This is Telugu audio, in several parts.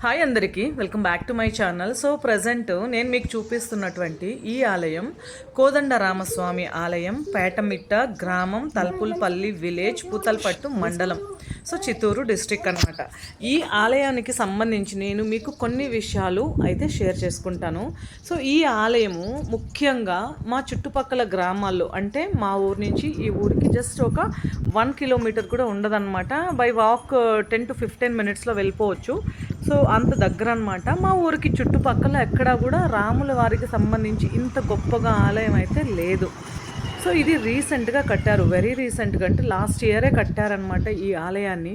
హాయ్ అందరికీ. Welcome back to my channel. So present నేను మీకు చూపిస్తున్నటువంటి ఈ ఆలయం కోదండ రామస్వామి ఆలయం పేటమిట్ట గ్రామం తల్పుల్పల్లి విలేజ్ పుతల్పట్టు మండలం. సో చిత్తూరు డిస్ట్రిక్ట్ అనమాట ఈ ఆలయానికి సంబంధించి నేను మీకు కొన్ని విషయాలు అయితే షేర్ చేసుకుంటాను. సో ఈ ఆలయము ముఖ్యంగా మా చుట్టుపక్కల గ్రామాల్లో అంటే మా ఊరు నుంచి ఈ ఊరికి జస్ట్ ఒక వన్ కిలోమీటర్ కూడా ఉండదన్నమాట. By walk ten to fifteen మినిట్స్లో వెళ్ళిపోవచ్చు. సో అంత దగ్గర అనమాట మా ఊరికి చుట్టుపక్కల ఎక్కడా కూడా రాముల వారికి సంబంధించి ఇంత గొప్పగా ఆలయం అయితే లేదు. సో ఇది రీసెంట్గా కట్టారు. వెరీ రీసెంట్గా అంటే లాస్ట్ ఇయరే కట్టారనమాట ఈ ఆలయాన్ని.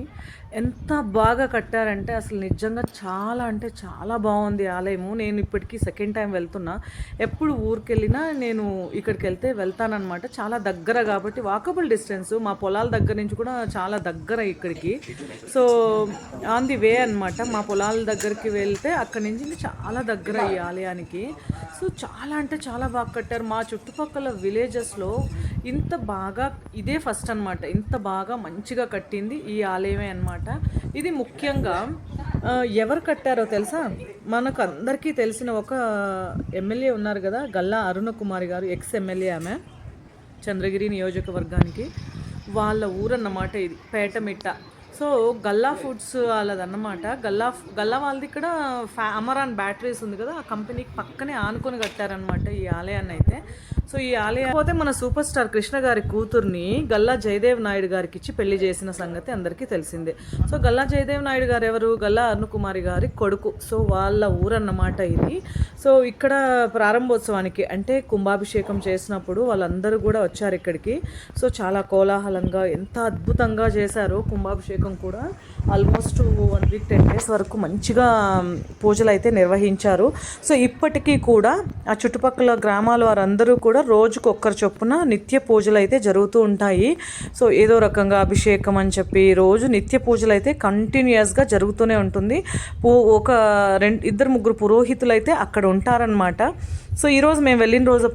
ఎంత బాగా కట్టారంటే అసలు నిజంగా చాలా అంటే చాలా బాగుంది ఆలయము. నేను ఇప్పటికీ సెకండ్ టైం వెళ్తున్నా. ఎప్పుడు ఊరికెళ్ళినా నేను ఇక్కడికి వెళ్తే వెళ్తానమాట చాలా దగ్గర కాబట్టి వాకబుల్ డిస్టెన్స్. మా పొలాల దగ్గర నుంచి కూడా చాలా దగ్గర ఇక్కడికి. సో ఆన్ ది వే అనమాట మా పొలాల దగ్గరికి వెళ్తే అక్కడి నుంచి చాలా దగ్గర ఈ ఆలయానికి. సో చాలా అంటే చాలా బాగా కట్టారు. మా చుట్టుపక్కల విలేజెస్లో ఇంత బాగా ఇదే ఫస్ట్ అనమాట ఇంత బాగా మంచిగా కట్టింది ఈ ఆలయమే అనమాట ఇది ముఖ్యంగా ఎవరు కట్టారో తెలుసా? మనకు అందరికీ తెలిసిన ఒక ఎమ్మెల్యే ఉన్నారు కదా గల్లా అరుణ కుమారి గారు ఎక్స్ ఎమ్మెల్యే ఆమె చంద్రగిరి నియోజకవర్గానికి. వాళ్ళ ఊరన్నమాట ఇది పేటమిట్ట. సో గల్లా ఫుడ్స్ వాళ్ళదన్నమాట. గల్లా గల్లా వాళ్ళది ఇక్కడ ఫ్యా అమరాన్ బ్యాటరీస్ ఉంది కదా ఆ కంపెనీకి పక్కనే ఆనుకొని కట్టారనమాట ఈ ఆలయాన్ని అయితే సో ఈ ఆలయం పోతే మన సూపర్ స్టార్ కృష్ణ గారి కూతుర్ని గల్లా జయదేవ్ నాయుడు గారికి ఇచ్చి పెళ్ళి చేసిన సంగతి అందరికీ తెలిసిందే. సో గల్లా జయదేవ్ నాయుడు గారు ఎవరు? గల్లా అరుణకుమారి గారి కొడుకు. సో వాళ్ళ ఊరన్నమాట ఇది. సో ఇక్కడ ప్రారంభోత్సవానికి అంటే కుంభాభిషేకం చేసినప్పుడు వాళ్ళందరూ కూడా వచ్చారు ఇక్కడికి. సో చాలా కోలాహలంగా ఎంత అద్భుతంగా చేశారో కుంభాభిషేకం కూడా. Almost one week ten days వరకు మంచిగా పూజలు అయితే నిర్వహించారు. సో ఇప్పటికీ కూడా ఆ చుట్టుపక్కల గ్రామాల వారందరూ కూడా రోజుకు ఒక్కరి చొప్పున నిత్య పూజలు అయితే జరుగుతూ ఉంటాయి. సో ఏదో రకంగా అభిషేకం అని చెప్పి రోజు నిత్య పూజలు అయితే కంటిన్యూస్గా జరుగుతూనే ఉంటుంది. ఒక రెండు ఇద్దరు ముగ్గురు పురోహితులు అయితే అక్కడ ఉంటారనమాట సో ఈరోజు మేము వెళ్ళిన రోజు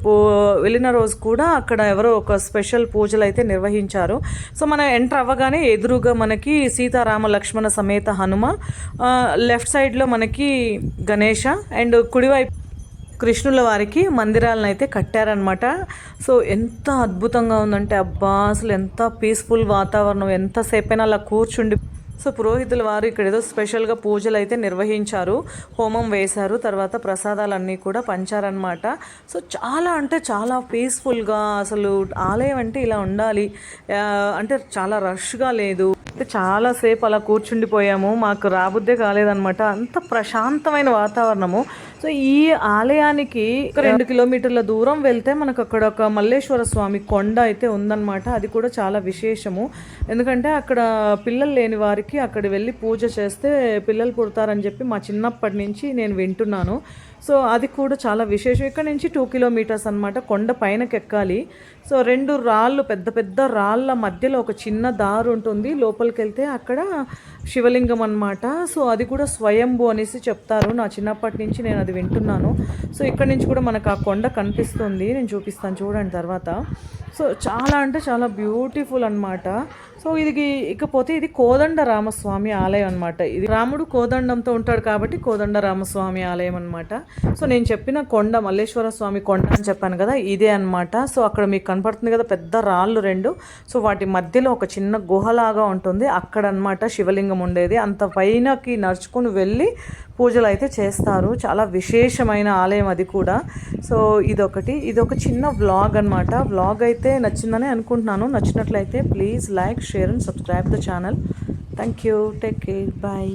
వెళ్ళిన రోజు కూడా అక్కడ ఎవరో ఒక స్పెషల్ పూజలు అయితే నిర్వహించారు. సో మనం ఎంటర్ అవ్వగానే ఎదురుగా మనకి సీతారామ లక్ష్మణ సమేత హనుమ లెఫ్ట్ సైడ్లో మనకి గణేష అండ్ కుడివైపు కృష్ణుల వారికి మందిరాలను అయితే కట్టారనమాట సో ఎంత అద్భుతంగా ఉందంటే అబ్బా అసలు ఎంత పీస్ఫుల్ వాతావరణం ఎంతసేపైనా అలా కూర్చుండి. సో పురోహితుల వారు ఇక్కడ ఏదో స్పెషల్గా పూజలు అయితే నిర్వహించారు. హోమం వేశారు తర్వాత ప్రసాదాలన్నీ కూడా పంచారనమాట సో చాలా అంటే చాలా పీస్ఫుల్గా అసలు ఆలయం అంటే ఇలా ఉండాలి. అంటే చాలా రష్గా లేదు. అంటే చాలాసేపు అలా కూర్చుండిపోయాము. మాకు రాబుద్దే కాలేదనమాట అంత ప్రశాంతమైన వాతావరణము. సో ఈ ఆలయానికి ఒక రెండు కిలోమీటర్ల దూరం వెళ్తే మనకు అక్కడ ఒక మల్లేశ్వర స్వామి కొండ అయితే ఉందన్నమాట. అది కూడా చాలా విశేషము. ఎందుకంటే అక్కడ పిల్లలు లేని వారికి అక్కడ వెళ్ళి పూజ చేస్తే పిల్లలు పుడతారని చెప్పి మా చిన్నప్పటి నుంచి నేను వింటున్నాను. సో అది కూడా చాలా విశేషం. ఇక్కడ నుంచి టూ కిలోమీటర్స్ అనమాట కొండ పైనకి ఎక్కాలి. సో రెండు రాళ్ళు పెద్ద పెద్ద రాళ్ళ మధ్యలో ఒక చిన్న దారు ఉంటుంది. లోపలికి వెళ్తే అక్కడ శివలింగం అనమాట సో అది కూడా స్వయంభు అనేసి చెప్తారు. నా చిన్నప్పటి నుంచి నేను అది వింటున్నాను. సో ఇక్కడ నుంచి కూడా మనకు ఆ కొండ కనిపిస్తుంది. నేను చూపిస్తాను చూడండి తర్వాత. సో చాలా అంటే చాలా బ్యూటిఫుల్ అనమాట సో ఇది ఇకపోతే ఇది కోదండ రామస్వామి ఆలయం అనమాట ఇది రాముడు కోదండంతో ఉంటాడు కాబట్టి కోదండ రామస్వామి ఆలయం అనమాట సో నేను చెప్పిన కొండ మల్లేశ్వర స్వామి కొండ అని చెప్పాను కదా ఇదే అనమాట సో అక్కడ మీకు కనపడుతుంది కదా పెద్ద రాళ్ళు రెండు. సో వాటి మధ్యలో ఒక చిన్న గుహలాగా ఉంటుంది. అక్కడ అనమాట శివలింగం ఉండేది. అంత పైనకి నడుచుకుని వెళ్ళి పూజలు అయితే చేస్తారు. చాలా విశేషమైన ఆలయం అది కూడా. సో ఇదొకటి. ఇది ఒక చిన్న వ్లాగ్ అనమాట వ్లాగ్ అయితే నచ్చిందని అనుకుంటున్నాను. నచ్చినట్లయితే please like share and subscribe the channel. Thank you. Take care. Bye.